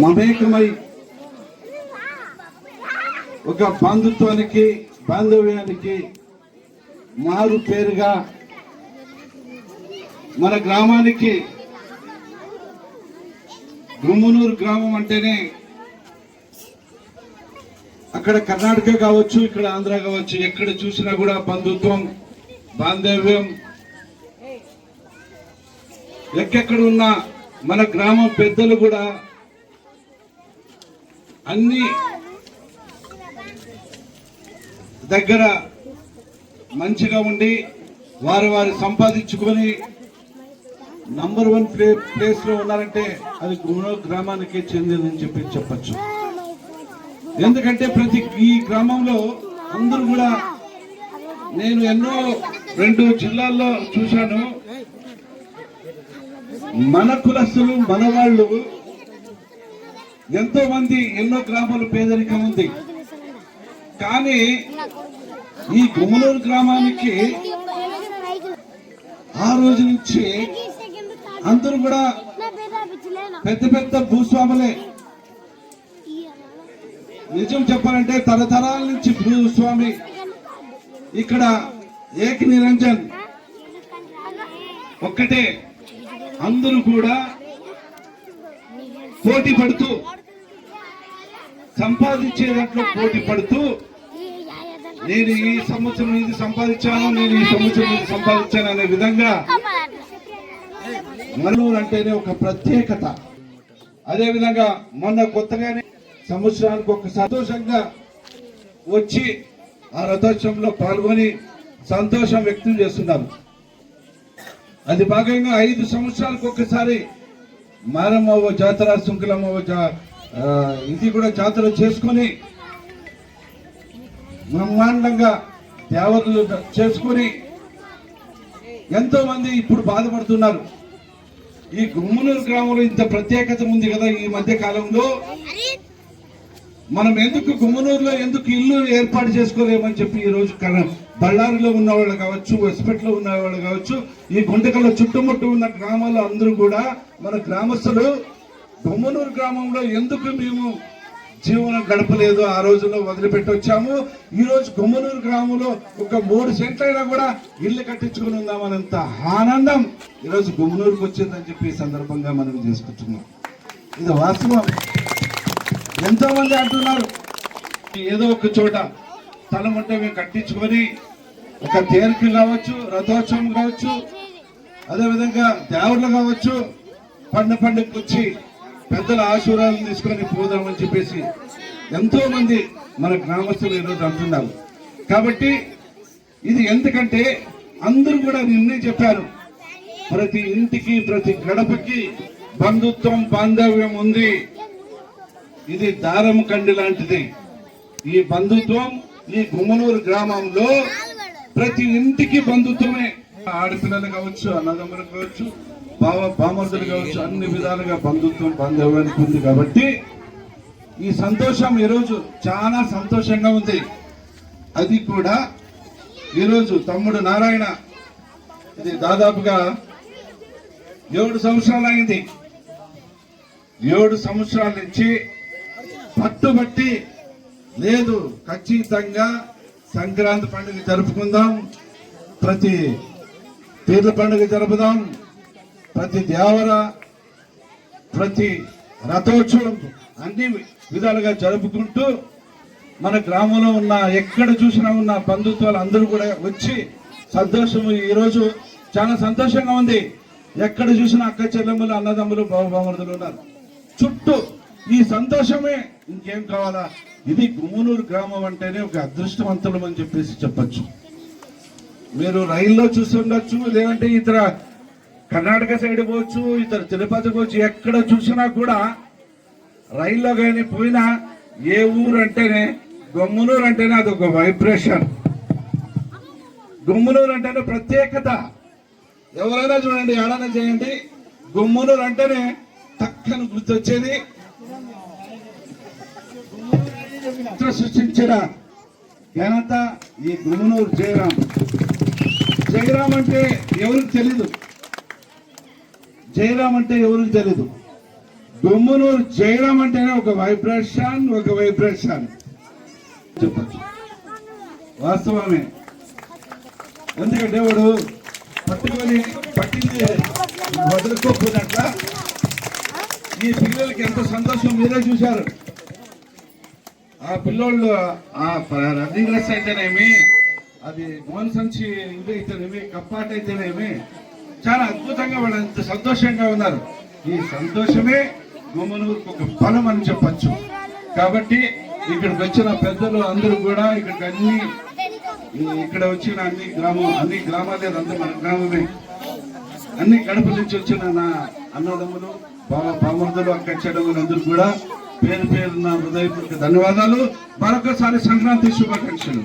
మమేకమై ఒక బంధుత్వానికి బాంధవ్యానికి మారు పేరుగా మన గ్రామానికి గుమ్మనూరు గ్రామం అంటేనే అక్కడ కర్ణాటక కావచ్చు ఇక్కడ ఆంధ్ర కావచ్చు ఎక్కడ చూసినా కూడా బంధుత్వం బాంధవ్యం ఎక్కడెక్కడ ఉన్న మన గ్రామం పెద్దలు కూడా అన్ని దగ్గర మంచిగా ఉండి వారు వారు సంపాదించుకొని నంబర్ వన్ ప్లే ప్లేస్లో ఉన్నారంటే అది గుణో గ్రామానికి చెందిందని చెప్పి చెప్పచ్చు. ఎందుకంటే ప్రతి ఈ గ్రామంలో అందరూ కూడా నేను ఎన్నో రెండు జిల్లాల్లో చూశాను. మన కులస్తులు మన వాళ్ళు ఎంతో మంది ఎన్నో గ్రామాలు పేదరికం ఉంది. కానీ ఈ గుమ్మలూరు గ్రామానికి ఆ రోజు నుంచి అందరూ కూడా పెద్ద పెద్ద భూస్వాములే. నిజం చెప్పాలంటే తరతరాల నుంచి భూస్వామి. ఇక్కడ ఏక నిరంజన్ ఒక్కటే. అందరూ కూడా పోటీ పడుతూ సంపాదించే దాంట్లో పోటీ పడుతూ నేను ఈ సంవత్సరం ఇది సంపాదించాను నేను ఈ సంవత్సరం ఇది సంపాదించాను అనే విధంగా మనూరు అంటేనే ఒక ప్రత్యేకత. అదే విధంగా మొన్న కొత్తగానే సంవత్సరానికి ఒక సంతోషంగా వచ్చి ఆ రథోత్సవంలో పాల్గొని సంతోషం వ్యక్తం చేస్తున్నారు. అది భాగంగా ఐదు సంవత్సరాలకు ఒక్కసారి మారమ్మవ్వ జాతర శృంఖలమ్మవ జా ఇది కూడా జాతర చేసుకొని బ్రహ్మాండంగా దేవతలు చేసుకొని ఎంతో మంది ఇప్పుడు బాధపడుతున్నారు. ఈ గుమ్మనూరు గ్రామంలో ఇంత ప్రత్యేకత ఉంది కదా ఈ మధ్య కాలంలో. మనం ఎందుకు గుమ్మనూరులో ఎందుకు ఇల్లు ఏర్పాటు చేసుకోలేమని చెప్పి ఈ రోజు బళ్ళారిలో ఉన్నవాళ్ళు కావచ్చు వెస్పెట్లో ఉన్నవాళ్ళు కావచ్చు ఈ గుంటకల్లో చుట్టుముట్టు ఉన్న గ్రామాల్లో అందరూ కూడా మన గ్రామస్తులు బొమ్మనూరు గ్రామంలో ఎందుకు మేము జీవనం గడపలేదు? ఆ రోజుల్లో వదిలిపెట్టి వచ్చాము ఈ రోజు గుమ్మనూరు గ్రామంలో ఒక మూడు సెంట్లైనా కూడా ఇల్లు కట్టించుకుని ఉందామనంత ఆనందం ఈరోజు గుమ్మనూరుకు వచ్చిందని చెప్పి సందర్భంగా మనం చేసుకుంటున్నాం. ఇది వాస్తవం. ఎంతో మంది అంటున్నారు ఏదో ఒక చోట స్థలం ఉంటే మేము కట్టించుకొని ఒక తేరుకి కావచ్చు రథోత్సవం కావచ్చు అదేవిధంగా దేవుళ్ళు కావచ్చు పండు పండుగకు వచ్చి పెద్దల ఆశీర్వాదం తీసుకొని పోదామని చెప్పేసి ఎంతో మంది మన గ్రామస్తులు ఈరోజు అంటున్నారు. కాబట్టి ఇది ఎందుకంటే అందరూ కూడా నిన్నే చెప్పారు ప్రతి ఇంటికి ప్రతి గడపకి బంధుత్వం బాంధవ్యం ఉంది. ఇది దారం కండి లాంటిది. ఈ బంధుత్వం ఈ గుమ్మనూరు గ్రామంలో ప్రతి ఇంటికి బంధుత్వమే. ఆడపిల్లలు కావచ్చు అన్నదమ్ములు కావచ్చు బావ బామర్దులు కావచ్చు అన్ని విధాలుగా బంధుత్వం బాంధవ్యానికి ఉంది కాబట్టి ఈ సంతోషం ఈరోజు చాలా సంతోషంగా ఉంది. అది కూడా ఈరోజు తమ్ముడు నారాయణ ఇది దాదాపుగా ఏడు సంవత్సరాలు అయింది. ఏడు సంవత్సరాల నుంచి పట్టుబట్టి లేదు ఖచ్చితంగా సంక్రాంతి పండుగ జరుపుకుందాం ప్రతి పీర్ల పండుగ జరుపుదాం ప్రతి దేవర ప్రతి రథోత్సవం అన్ని విధాలుగా జరుపుకుంటూ మన గ్రామంలో ఉన్న ఎక్కడ చూసినా ఉన్న బంధుత్వాలు అందరూ కూడా వచ్చి సంతోషం ఈరోజు చాలా సంతోషంగా ఉంది. ఎక్కడ చూసినా అక్క చెల్లెమ్మలు అన్నదమ్ములు బావబామరుదులు ఉన్నారు. చుట్టూ ఈ సంతోషమే. ఇంకేం కావాలా? ఇది గుమ్మనూరు గ్రామం అంటేనే ఒక అదృష్టవంతులం అని చెప్పేసి చెప్పచ్చు. మీరు రైల్లో చూస్తుండొచ్చు లేదంటే ఇతర కర్ణాటక సైడ్ పోవచ్చు ఇతర తిరుపతి పోవచ్చు ఎక్కడ చూసినా కూడా రైల్లో కానీ పోయినా ఏ ఊరు అంటేనే గమ్మునూరు అంటేనే అదొక వైబ్రేషన్ గమ్మునూరు అంటేనే ప్రత్యేకత. ఎవరైనా చూడండి ఏడైనా చేయండి. గమ్మునూరు అంటేనే తక్కని గుర్తొచ్చేది. చరిత్ర సృష్టించిన ఘనత ఈ గుమ్మునూరు జయరాం జయరాం అంటే ఎవరికి తెలీదు. చేయడం అంటే ఎవరికి తెలీదు. గుమ్మనూరు చేయడం అంటేనే ఒక వైబ్రేషన్ ఒక వైబ్రేషన్. చెప్పచ్చు. వాస్తవమే. ఎందుకంటే వాడు పట్టుకొని పట్టింది వదులుకోకున్నట్ల ఈ పిల్లలకి ఎంత సంతోషం మీరే చూశారు. ఆ పిల్లోళ్ళు ఆ రన్నింగ్ రేస్ అయితేనేమి అది మోన్ సంచి ఇది అయితేనేమి కప్పాట అయితేనేమి చాలా అద్భుతంగా వాళ్ళు ఎంత సంతోషంగా ఉన్నారు. ఈ సంతోషమే గుమ్మనూరుకు ఒక బలం అని చెప్పచ్చు. కాబట్టి ఇక్కడికి వచ్చిన పెద్దలు అందరూ కూడా ఇక్కడికి అన్ని ఇక్కడ వచ్చిన అన్ని గ్రామం అన్ని గ్రామాలే అందరూ మన గ్రామమే. అన్ని గడప నుంచి వచ్చిన నా అన్నదమ్ములు బావ బామర్దులు అక్క చెడములు అందరూ కూడా పేరు పేరు నా హృదయపూర్వక ధన్యవాదాలు. మరొకసారి సంక్రాంతి శుభాకాంక్షలు.